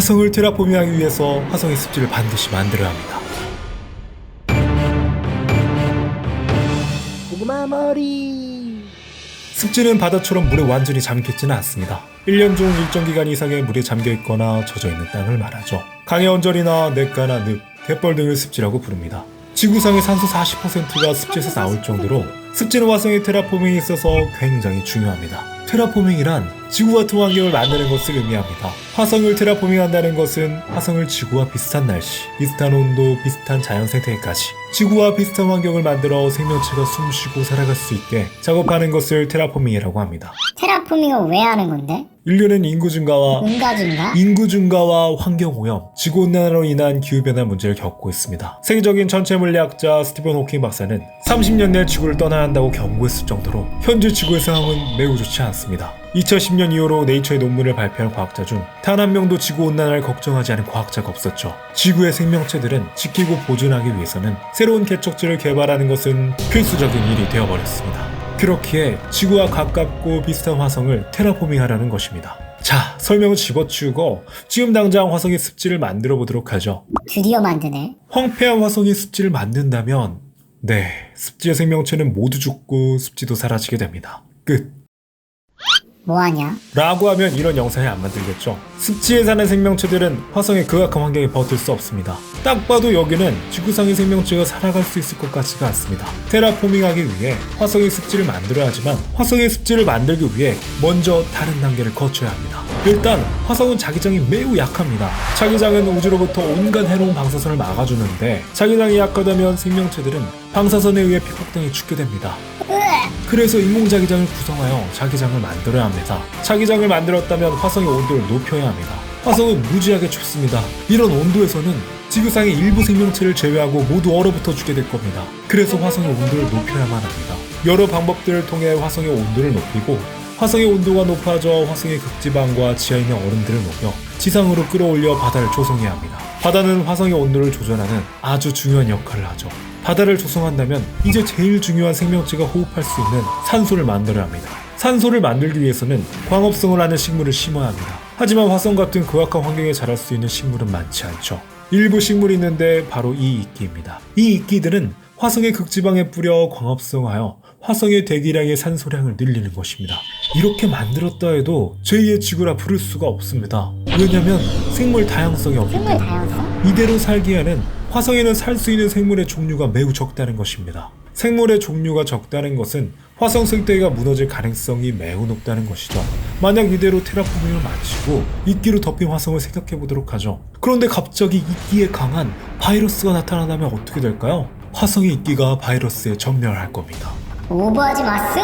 화성을 테라포밍하기 위해서 화성의 습지를 반드시 만들어야 합니다. 고구마 머리. 습지는 바다처럼 물에 완전히 잠기지는 않습니다. 1년 중 일정 기간 이상의 물에 잠겨 있거나 젖어 있는 땅을 말하죠. 강의 언저리나 냇가나 늪, 갯벌 등을 습지라고 부릅니다. 지구상의 산소 40%가 습지에서 나올 정도로 습지는 화성의 테라포밍에 있어서 굉장히 중요합니다. 테라포밍이란 지구 같은 환경을 만드는 것을 의미합니다. 화성을 테라포밍한다는 것은 화성을 지구와 비슷한 날씨, 비슷한 온도, 비슷한 자연 생태계까지 지구와 비슷한 환경을 만들어 생명체가 숨쉬고 살아갈 수 있게 작업하는 것을 테라포밍이라고 합니다. 테라포밍을 왜 하는 건데? 인류는 인구 증가와 응가진가? 인구 증가와 환경 오염, 지구 온난화로 인한 기후 변화 문제를 겪고 있습니다. 세계적인 전체 물리학자 스티븐 호킹 박사는 30년 내 지구를 떠나야 한다고 경고했을 정도로 현재 지구의 상황은 매우 좋지 않습니다. 2010년 이후로 네이처의 논문을 발표한 과학자 중 단 한 명도 지구 온난화를 걱정하지 않은 과학자가 없었죠. 지구의 생명체들은 지키고 보존하기 위해서는 새로운 개척지를 개발하는 것은 필수적인 일이 되어버렸습니다. 그렇기에 지구와 가깝고 비슷한 화성을 테라포밍하라는 것입니다. 자, 설명을 집어치우고 지금 당장 화성의 습지를 만들어 보도록 하죠. 드디어 만드네. 황폐한 화성의 습지를 만든다면 네, 습지의 생명체는 모두 죽고 습지도 사라지게 됩니다. 끝. 뭐하냐? 라고 하면 이런 영상이 안 만들겠죠. 습지에 사는 생명체들은 화성의 극악한 환경에 버틸 수 없습니다. 딱 봐도 여기는 지구상의 생명체가 살아갈 수 있을 것 같지가 않습니다. 테라포밍하기 위해 화성의 습지를 만들어야 하지만 화성의 습지를 만들기 위해 먼저 다른 단계를 거쳐야 합니다. 일단 화성은 자기장이 매우 약합니다. 자기장은 우주로부터 온갖 해로운 방사선을 막아주는데 자기장이 약하다면 생명체들은 방사선에 의해 픽박당해 죽게 됩니다. 그래서 인공 자기장을 구성하여 자기장을 만들어야 합니다. 자기장을 만들었다면 화성의 온도를 높여야 합니다. 화성은 무지하게 춥습니다. 이런 온도에서는 지구상의 일부 생명체를 제외하고 모두 얼어붙어 죽게 될 겁니다. 그래서 화성의 온도를 높여야만 합니다. 여러 방법들을 통해 화성의 온도를 높이고 화성의 온도가 높아져 화성의 극지방과 지하에 있는 얼음들을 녹여 지상으로 끌어올려 바다를 조성해야 합니다. 바다는 화성의 온도를 조절하는 아주 중요한 역할을 하죠. 바다를 조성한다면 이제 제일 중요한 생명체가 호흡할 수 있는 산소를 만들어야 합니다. 산소를 만들기 위해서는 광합성을 하는 식물을 심어야 합니다. 하지만 화성 같은 극악한 환경에 자랄 수 있는 식물은 많지 않죠. 일부 식물이 있는데 바로 이 이끼입니다. 이 이끼들은 화성의 극지방에 뿌려 광합성하여 화성의 대기량의 산소량을 늘리는 것입니다. 이렇게 만들었다 해도 제2의 지구라 부를 수가 없습니다. 왜냐면 생물 다양성이 없기 때문입니다. 이대로 살기에는 화성에는 살 수 있는 생물의 종류가 매우 적다는 것입니다. 생물의 종류가 적다는 것은 화성 생태계가 무너질 가능성이 매우 높다는 것이죠. 만약 이대로 테라포밍을 마치고 이끼로 덮인 화성을 생각해 보도록 하죠. 그런데 갑자기 이끼에 강한 바이러스가 나타나면 어떻게 될까요? 화성의 이끼가 바이러스에 전멸할 겁니다. 오버하지 마스?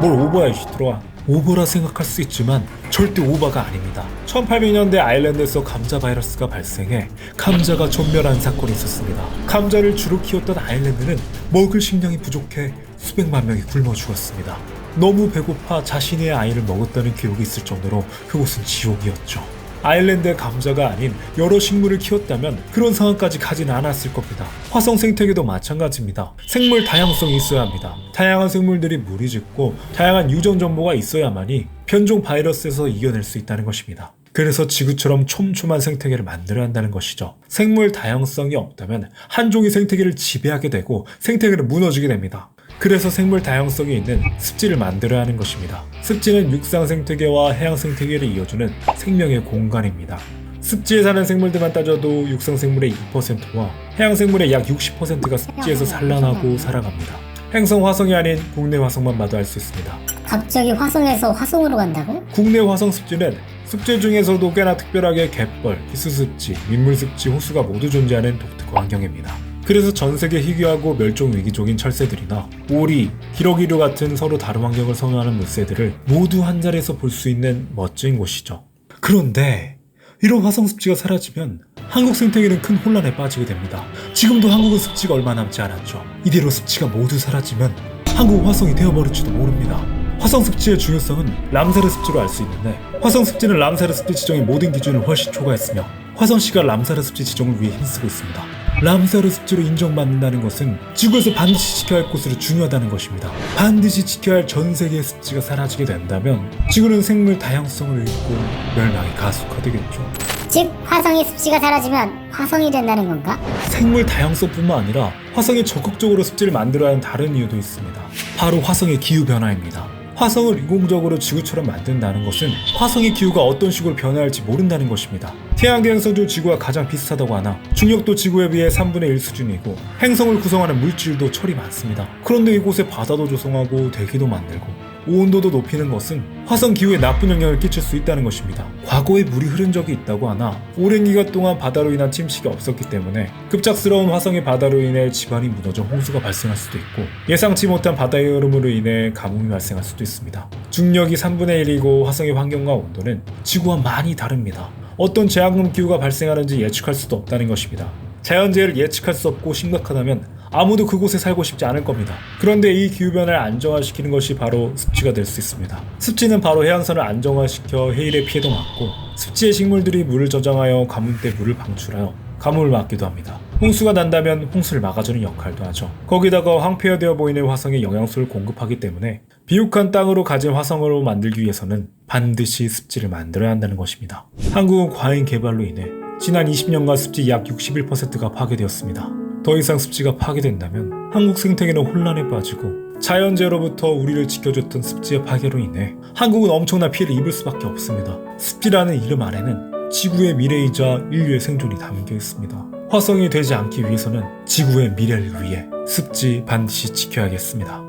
뭘 오버야 이씨 들어와 오버라 생각할 수 있지만 절대 오버가 아닙니다. 1800년대 아일랜드에서 감자 바이러스가 발생해 감자가 전멸한 사건이 있었습니다. 감자를 주로 키웠던 아일랜드는 먹을 식량이 부족해 수백만 명이 굶어 죽었습니다. 너무 배고파 자신의 아이를 먹었다는 기록이 있을 정도로 그곳은 지옥이었죠 아일랜드의 감자가 아닌 여러 식물을 키웠다면 그런 상황까지 가지는 않았을 겁니다. 화성 생태계도 마찬가지입니다. 생물 다양성이 있어야 합니다. 다양한 생물들이 무리 짓고 다양한 유전 정보가 있어야만이 변종 바이러스에서 이겨낼 수 있다는 것입니다. 그래서 지구처럼 촘촘한 생태계를 만들어야 한다는 것이죠. 생물 다양성이 없다면 한 종이 생태계를 지배하게 되고 생태계는 무너지게 됩니다. 그래서 생물 다양성이 있는 습지를 만들어야 하는 것입니다. 습지는 육상 생태계와 해양 생태계를 이어주는 생명의 공간입니다. 습지에 사는 생물들만 따져도 육상 생물의 2%와 해양 생물의 약 60%가 습지에서 산란하고 살아갑니다. 행성 화성이 아닌 국내 화성만 봐도 알 수 있습니다. 갑자기 화성에서 화성으로 간다고? 국내 화성 습지는 습지 중에서도 꽤나 특별하게 갯벌, 기수습지, 민물습지, 호수가 모두 존재하는 독특한 환경입니다. 그래서 전 세계 희귀하고 멸종 위기종인 철새들이나 오리, 기러기류 같은 서로 다른 환경을 선호하는 물새들을 모두 한 자리에서 볼 수 있는 멋진 곳이죠. 그런데 이런 화성 습지가 사라지면 한국 생태계는 큰 혼란에 빠지게 됩니다. 지금도 한국은 습지가 얼마 남지 않았죠. 이대로 습지가 모두 사라지면 한국 화성이 되어버릴지도 모릅니다. 화성 습지의 중요성은 람사르 습지로 알 수 있는데 화성 습지는 람사르 습지 지정의 모든 기준을 훨씬 초과했으며 화성시가 람사르 습지 지정을 위해 힘쓰고 있습니다. 람사르 습지로 인정받는다는 것은 지구에서 반드시 지켜야 할 곳으로 중요하다는 것입니다. 반드시 지켜야 할 전 세계의 습지가 사라지게 된다면 지구는 생물 다양성을 잃고 멸망이 가속화되겠죠. 즉 화성의 습지가 사라지면 화성이 된다는 건가? 생물 다양성뿐만 아니라 화성에 적극적으로 습지를 만들어야 하는 다른 이유도 있습니다. 바로 화성의 기후 변화입니다. 화성을 인공적으로 지구처럼 만든다는 것은 화성의 기후가 어떤 식으로 변화할지 모른다는 것입니다. 태양계 행성도 지구와 가장 비슷하다고 하나 중력도 지구에 비해 3분의 1 수준이고 행성을 구성하는 물질도 철이 많습니다. 그런데 이곳에 바다도 조성하고 대기도 만들고 온도도 높이는 것은 화성 기후에 나쁜 영향을 끼칠 수 있다는 것입니다. 과거에 물이 흐른 적이 있다고 하나 오랜 기간 동안 바다로 인한 침식이 없었기 때문에 급작스러운 화성의 바다로 인해 지반이 무너져 홍수가 발생할 수도 있고 예상치 못한 바다의 흐름으로 인해 가뭄이 발생할 수도 있습니다. 중력이 3분의 1이고 화성의 환경과 온도는 지구와 많이 다릅니다. 어떤 제한금 기후가 발생하는지 예측할 수도 없다는 것입니다. 자연재해를 예측할 수 없고 심각하다면 아무도 그곳에 살고 싶지 않을 겁니다. 그런데 이 기후변화를 안정화시키는 것이 바로 습지가 될 수 있습니다. 습지는 바로 해양선을 안정화시켜 해일의 피해도 막고 습지의 식물들이 물을 저장하여 가뭄 때 물을 방출하여 가뭄을 막기도 합니다. 홍수가 난다면 홍수를 막아주는 역할도 하죠. 거기다가 황폐화되어 보이는 화성에 영양소를 공급하기 때문에 비옥한 땅으로 가진 화성으로 만들기 위해서는 반드시 습지를 만들어야 한다는 것입니다. 한국은 과잉 개발로 인해 지난 20년간 습지 약 61%가 파괴되었습니다. 더 이상 습지가 파괴된다면 한국 생태계는 혼란에 빠지고 자연재해로부터 우리를 지켜줬던 습지의 파괴로 인해 한국은 엄청난 피해를 입을 수밖에 없습니다. 습지라는 이름 안에는 지구의 미래이자 인류의 생존이 담겨 있습니다. 화성이 되지 않기 위해서는 지구의 미래를 위해 습지 반드시 지켜야겠습니다.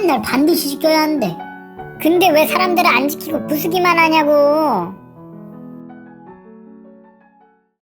맨날 반드시 지켜야 하는데 근데 왜 사람들은 안 지키고 부수기만 하냐고